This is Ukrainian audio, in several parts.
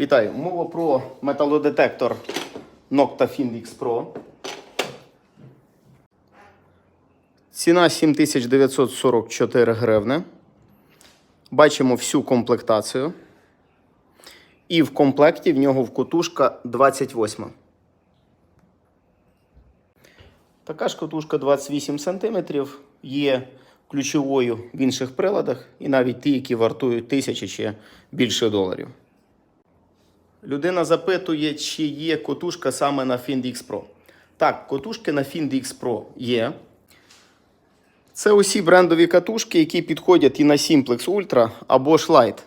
Вітаю! Мова про металодетектор Nocta Finlix Pro. Ціна 7944 гривни. Бачимо всю комплектацію. І в комплекті в нього вкотушка 28. Така ж катушка 28 см є ключовою в інших приладах, і навіть ті, які вартують тисячі чи більше доларів. Людина запитує, чи є котушка саме на FindX Pro. Так, котушки на FindX Pro є. Це усі брендові катушки, які підходять і на Simplex Ultra або ж Lite.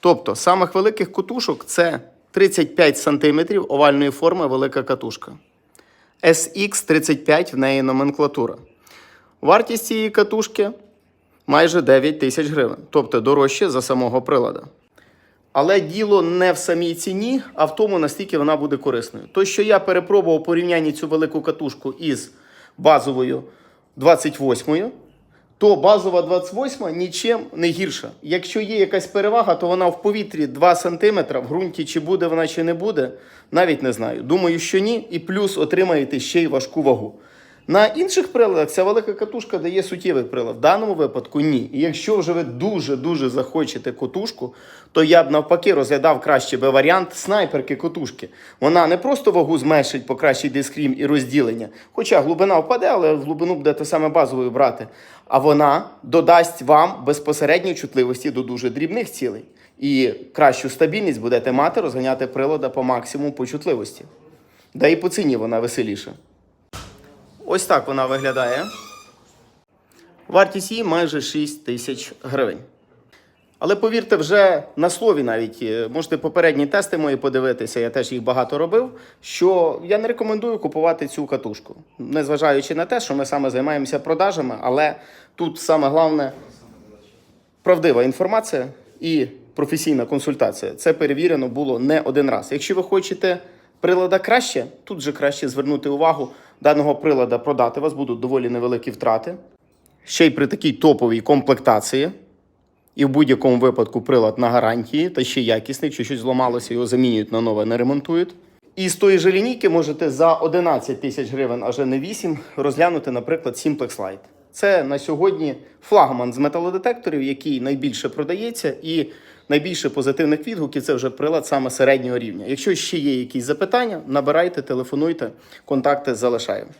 Тобто, самих великих котушок це 35 см овальної форми велика катушка. SX35 в неї номенклатура. Вартість цієї катушки майже 9 тисяч гривень, тобто дорожче за самого прилада. Але діло не в самій ціні, а в тому, наскільки вона буде корисною. То, що я перепробував порівнянні цю велику катушку із базовою 28-ю, то базова 28 нічим не гірша. Якщо є якась перевага, то вона в повітрі 2 см, в ґрунті чи буде вона, чи не буде, навіть не знаю. Думаю, що ні, і плюс отримаєте ще й важку вагу. На інших приладах ця велика катушка дає суттєвий прилад. В даному випадку ні. І якщо вже ви дуже-дуже захочете котушку, то я б навпаки розглядав краще би варіант снайперки котушки. Вона не просто вагу зменшить, покращить дискрім і розділення, хоча глибина впаде, але в глибину будете саме базовою брати. А вона додасть вам безпосередньої чутливості до дуже дрібних цілей. І кращу стабільність будете мати, розганяти прилада по максимуму по чутливості. Да і по ціні вона веселіша. Ось так вона виглядає. Вартість її майже 6 тисяч гривень. Але повірте, вже на слові навіть е, можете попередні тести мої подивитися, я теж їх багато робив. Що я не рекомендую купувати цю катушку, незважаючи на те, що ми саме займаємося продажами, але тут саме головне правдива інформація і професійна консультація. Це перевірено було не один раз. Якщо ви хочете прилада краще, тут же краще звернути увагу даного прилада продати. У вас будуть доволі невеликі втрати. Ще й при такій топовій комплектації. І в будь-якому випадку прилад на гарантії, та ще якісний, якщо щось зламалося, його замінюють на нове, не ремонтують. І з тої же лінійки можете за 11 тисяч гривень, аж не 8, розглянути, наприклад, Simplex Lite. Це на сьогодні флагман з металодетекторів, який найбільше продається, і найбільше позитивних відгуків це вже прилад саме середнього рівня. Якщо ще є якісь запитання, набирайте, телефонуйте, контакти залишаємо.